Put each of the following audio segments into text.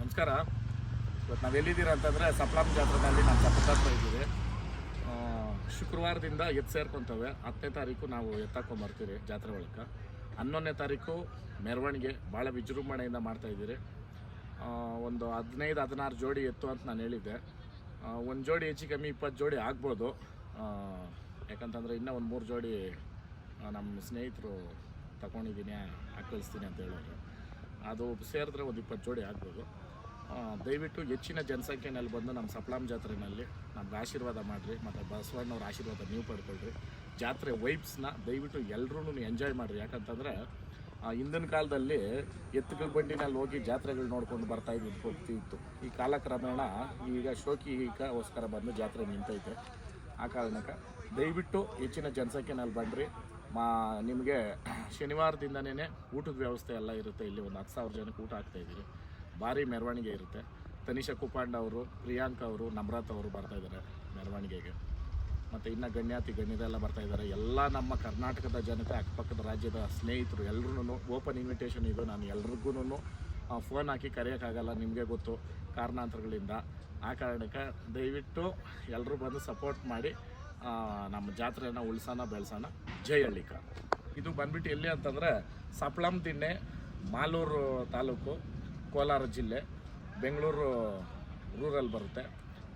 ನಮಸ್ಕಾರ. ಇವತ್ತು ನಾವು ಎಲ್ಲಿದ್ದೀರ ಅಂತಂದರೆ ಸಪ್ಲಾಮ್ ಜಾತ್ರೆನಲ್ಲಿ ನಾವು ಸಪ್ತಾಡ್ತಾ ಇದ್ದೀವಿ. ಶುಕ್ರವಾರದಿಂದ ಎತ್ತು ಸೇರ್ಕೊತವೆ. ಹತ್ತನೇ ತಾರೀಕು ನಾವು ಎತ್ತಾಕೊಂಬರ್ತೀವಿ ಜಾತ್ರೆ ಒಳಗೆ ಹನ್ನೊಂದನೇ ತಾರೀಕು ಮೆರವಣಿಗೆ ಭಾಳ ವಿಜೃಂಭಣೆಯಿಂದ ಮಾಡ್ತಾ ಇದ್ದೀರಿ. ಆ, ಒಂದು ಹದಿನೈದು ಹದಿನಾರು ಜೋಡಿ ಎತ್ತು ಅಂತ ನಾನು ಹೇಳಿದ್ದೆ. ಒಂದು ಜೋಡಿ ಹೆಚ್ಚು ಕಮ್ಮಿ ಇಪ್ಪತ್ತು ಜೋಡಿ ಆಗ್ಬೋದು. ಯಾಕಂತಂದರೆ ಇನ್ನೂ ಒಂದು ಮೂರು ಜೋಡಿ ನಮ್ಮ ಸ್ನೇಹಿತರು ತಗೊಂಡಿದ್ದೀನಿ ಹಾಕಿ ಅಂತ ಹೇಳೋರು. ಅದು ಸೇರಿದ್ರೆ ಒಂದು ಇಪ್ಪತ್ತು ಜೋಡಿ ಆಗ್ಬೋದು. ದಯವಿಟ್ಟು ಹೆಚ್ಚಿನ ಜನಸಂಖ್ಯೆನಲ್ಲಿ ಬಂದು ನಮ್ಮ ಸಪ್ಲಾಮ್ ಜಾತ್ರೆಯಲ್ಲಿ ನಮ್ಗೆ ಆಶೀರ್ವಾದ ಮಾಡಿರಿ, ಮತ್ತು ಬಸವಣ್ಣವ್ರ ಆಶೀರ್ವಾದ ನೀವು ಪಡ್ಕೊಳ್ರಿ. ಜಾತ್ರೆ ವೈಬ್ಸ್ನ ದಯವಿಟ್ಟು ಎಲ್ಲರೂ ಎಂಜಾಯ್ ಮಾಡಿರಿ. ಯಾಕಂತಂದರೆ ಹಿಂದಿನ ಕಾಲದಲ್ಲಿ ಎತ್ತುಗಳ ಬಂಡಿನಲ್ಲಿ ಹೋಗಿ ಜಾತ್ರೆಗಳು ನೋಡ್ಕೊಂಡು ಬರ್ತಾ ಇದ್ದಿದ್ದು ಹೋಗ್ತಿತ್ತು. ಈ ಕಾಲಕ್ರಮೇಣ ಈಗ ಶೋಕಿಗೋಸ್ಕರ ಬಂದು ಜಾತ್ರೆ ನಿಂತೈತೆ. ಆ ಕಾರಣಕ್ಕೆ ದಯವಿಟ್ಟು ಹೆಚ್ಚಿನ ಜನಸಂಖ್ಯೆನಲ್ಲಿ ಬನ್ನಿರಿ ಮಾ, ನಿಮಗೆ ಶನಿವಾರದಿಂದನೇ ಊಟದ ವ್ಯವಸ್ಥೆ ಎಲ್ಲ ಇರುತ್ತೆ. ಇಲ್ಲಿ ಒಂದು ಹತ್ತು ಸಾವಿರ ಜನಕ್ಕೆ ಊಟ ಹಾಕ್ತಾ ಇದ್ದೀರಿ. ಭಾರಿ ಮೆರವಣಿಗೆ ಇರುತ್ತೆ. ತನಿಷಾ ಕುಪಾಂಡ ಅವರು, ಪ್ರಿಯಾಂಕ ಅವರು, ನಮ್ರತ್ ಅವರು ಬರ್ತಾ ಇದ್ದಾರೆ ಮೆರವಣಿಗೆಗೆ. ಮತ್ತು ಇನ್ನು ಗಣ್ಯಾತಿ ಗಣ್ಯರೆಲ್ಲ ಬರ್ತಾ ಇದ್ದಾರೆ. ಎಲ್ಲ ನಮ್ಮ ಕರ್ನಾಟಕದ ಜನತೆ, ಅಕ್ಕಪಕ್ಕದ ರಾಜ್ಯದ ಸ್ನೇಹಿತರು ಎಲ್ರೂ ಓಪನ್ ಇನ್ವಿಟೇಷನ್ ಇದು. ನಾನು ಎಲ್ರಿಗೂ ಫೋನ್ ಹಾಕಿ ಕರೆಯೋಕ್ಕಾಗಲ್ಲ ನಿಮಗೆ ಗೊತ್ತು ಕಾರಣಾಂತರಗಳಿಂದ. ಆ ಕಾರಣಕ್ಕೆ ದಯವಿಟ್ಟು ಎಲ್ಲರೂ ಬಂದು ಸಪೋರ್ಟ್ ಮಾಡಿ. ನಮ್ಮ ಜಾತ್ರೆನ ಉಳ್ಸೋಣ, ಬೆಳೆಸೋಣ. ಜೈ ಹಳ್ಳಿಕ ಇದು ಬಂದ್ಬಿಟ್ಟು ಎಲ್ಲಿ ಅಂತಂದರೆ ಸಪ್ಲಂ ದಿಣ್ಣೆ ಮಾಲೂರು ತಾಲೂಕು, ಕೋಲಾರ ಜಿಲ್ಲೆ. ಬೆಂಗಳೂರು ರೂರಲ್ ಬರುತ್ತೆ.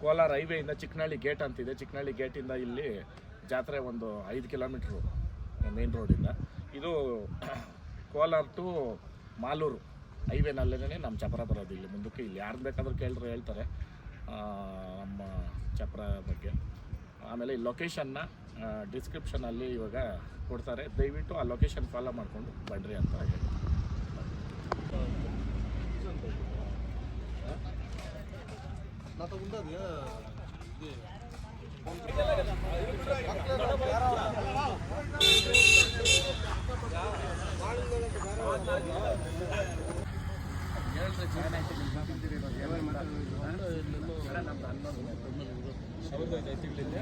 ಕೋಲಾರ ಹೈವೇಯಿಂದ ಚಿಕ್ಕನಹಳ್ಳಿ ಗೇಟ್ ಅಂತಿದೆ. ಚಿಕ್ಕನಹಳ್ಳಿ ಗೇಟಿಂದ ಇಲ್ಲಿ ಜಾತ್ರೆ ಒಂದು ಐದು ಕಿಲೋಮೀಟ್ರು ಮೇನ್ ರೋಡಿಂದ. ಇದು ಕೋಲಾರ ಟು ಮಾಲೂರು ಹೈವೇನಲ್ಲೇ ನಮ್ಮ ಚಪ್ರ ಬರೋದು ಇಲ್ಲಿ. ಮುಂದಕ್ಕೆ ಇಲ್ಲಿ ಯಾರು ಬೇಕಾದ್ರೂ ಕೇಳಿದ್ರೆ ಹೇಳ್ತಾರೆ. ನಮ್ಮ ಚಪ್ರ ಬಗ್ಗೆ. ಆಮೇಲೆ ಈ ಲೊಕೇಶನ್ನ ಡಿಸ್ಕ್ರಿಪ್ಷನಲ್ಲಿ ಇವಾಗ ಕೊಡ್ತಾರೆ. ದಯವಿಟ್ಟು ಆ ಲೊಕೇಶನ್ ಫಾಲೋ ಮಾಡಿಕೊಂಡು ಬನ್ನಿರಿ ಅಂತ ಹೇಳಿ. ಸಾವಿರದ ಐದು ಐತಿಗಳಿಂದ